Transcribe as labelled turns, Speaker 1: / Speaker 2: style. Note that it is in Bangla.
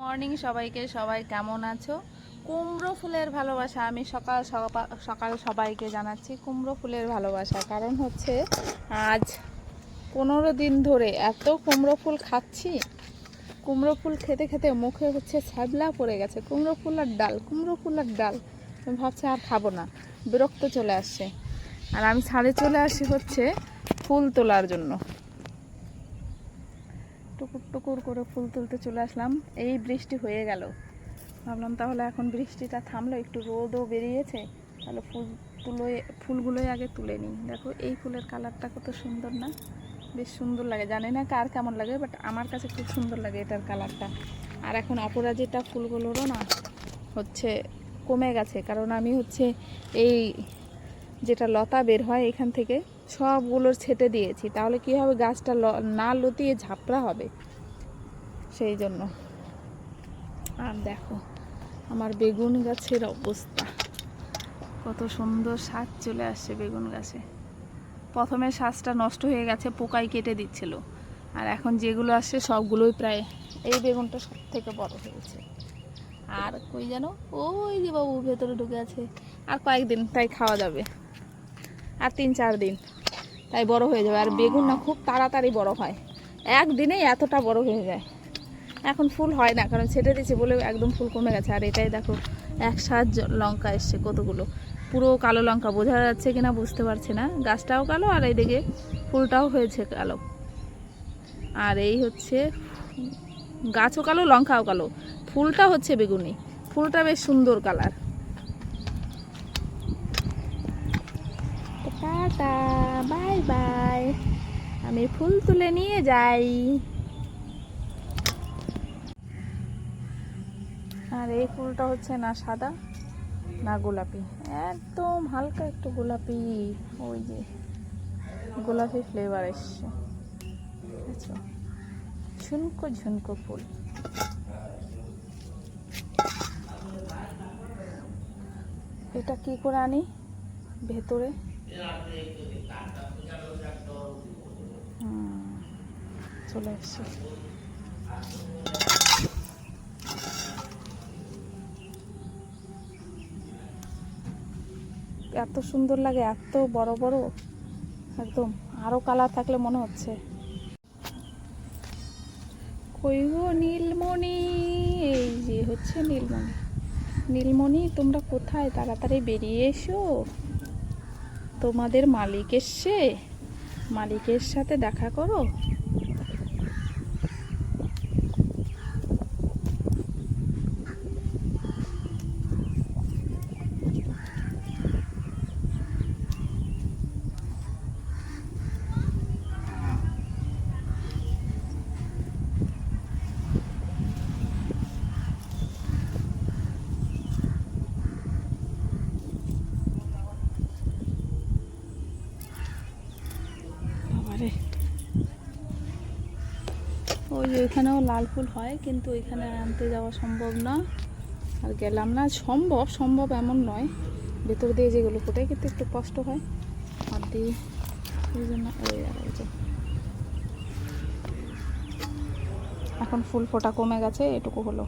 Speaker 1: মর্নিং সবাইকে, সবাই কেমন আছো? কুমড়ো ফুলের ভালোবাসা আমি সকাল সকা- সকাল সবাইকে জানাচ্ছি, কুমড়ো ফুলের ভালোবাসা। কারণ হচ্ছে, আজ পনেরো দিন ধরে এত কুমড়ো ফুল খাচ্ছি, কুমড়ো ফুল খেতে খেতে মুখে হচ্ছে ছ্যাবলা পড়ে গেছে। কুমড়ো ফুল আর ডাল, কুমড়ো ফুল আর ডাল। আমি ভাবছি আর খাব না, বিরক্ত চলে আসছে। আর আমি ছাদে চলে আসি হচ্ছে ফুল তোলার জন্য। টুকুর টুকুর করে ফুল তুলতে চলে আসলাম। এই বৃষ্টি হয়ে গেল। ভাবলাম তাহলে এখন বৃষ্টিটা থামলো, একটু রোদও বেরিয়েছে। তাহলে ফুল তুলোয় ফুলগুলোই আগে তুলে নিই। দেখো, এই ফুলের কালারটা কত সুন্দর না? বেশ সুন্দর লাগে। জানি না কার কেমন লাগে বাট আমার কাছে খুব সুন্দর লাগে এটার কালারটা। আর এখন অপরাজিতা ফুলগুলোরও না হচ্ছে, কমে গেছে। কারণ আমি হচ্ছে এই যেটা লতা বের হয় এখান থেকে সবগুলোর ছেটে দিয়েছি। তাহলে কি হবে? গাছটা না লতিয়ে ঝাপড়া হবে। সেই জন্য। আর দেখো, আমার বেগুন গাছের অবস্থা। কত সুন্দর শ্বাস চলে আসছে বেগুন গাছে। প্রথমে শ্বাসটা নষ্ট হয়ে গেছে, পোকাই কেটে দিচ্ছিল। আর এখন যেগুলো আসছে, সবগুলোই প্রায় এই বেগুনটা সব থেকে বড় হয়েছে। আর কই যেন ওই যে বাবু ভেতরে ঢুকে আছে। আর কয়েকদিন তাই খাওয়া যাবে। আর তিন চার দিন। তাই বড় হয়ে যাবে। আর বেগুন না খুব তাড়াতাড়ি বড় হয়। একদিনেই এতটা বড় হয়ে যায়। এখন ফুল হয় না, কারণ ছেটে দিয়েছে বলে একদম ফুল কমে গেছে। আর এটাই দেখো, এক সাজ লঙ্কা এসছে কতগুলো। পুরো কালো লঙ্কা, বোঝা যাচ্ছে কিনা বুঝতে পারছি না। গাছটাও কালো আর এইদিকে ফুলটাও হয়েছে কালো। আর এই হচ্ছে গাছও কালো, লঙ্কাও কালো। ফুলটা হচ্ছে বেগুনি। ফুলটা বেশ সুন্দর কালার। Tata bye bye. আমি ফুল তুলে নিয়ে যাই। আর এই ফুলটা হচ্ছে না সাদা, না গোলাপি। একদম হালকা একটু গোলাপি। ওই যে, গোলাপি ফ্লেভার এসছে। বুঝেছ ঝুনকো ঝুনকো ফুল। এটা কি করে আনি? ভেতরে? চলে এসছে। এত সুন্দর লাগে, এত বড় বড়, একদম, আরও কালার থাকলে মনে হচ্ছে। কই গো নীলমণি? এই যে হচ্ছে নীলমণি। নীলমণি, তোমরা কোথায়? তাড়াতাড়ি বেরিয়ে এসো। তোমাদের মালিকের সে? মালিকের সাথে দেখা করো। ওই ওইখানেও লাল ফুল হয়, কিন্তু ওইখানে আনতে যাওয়া সম্ভব না। আর গেলাম না, সম্ভব সম্ভব এমন নয়। ভেতর দিয়ে যেগুলো ফোটে, কিন্তু একটু কষ্ট হয়। আর দিয়ে। এখন ফুল ফোটা কমে গেছে, এটুকু হলো।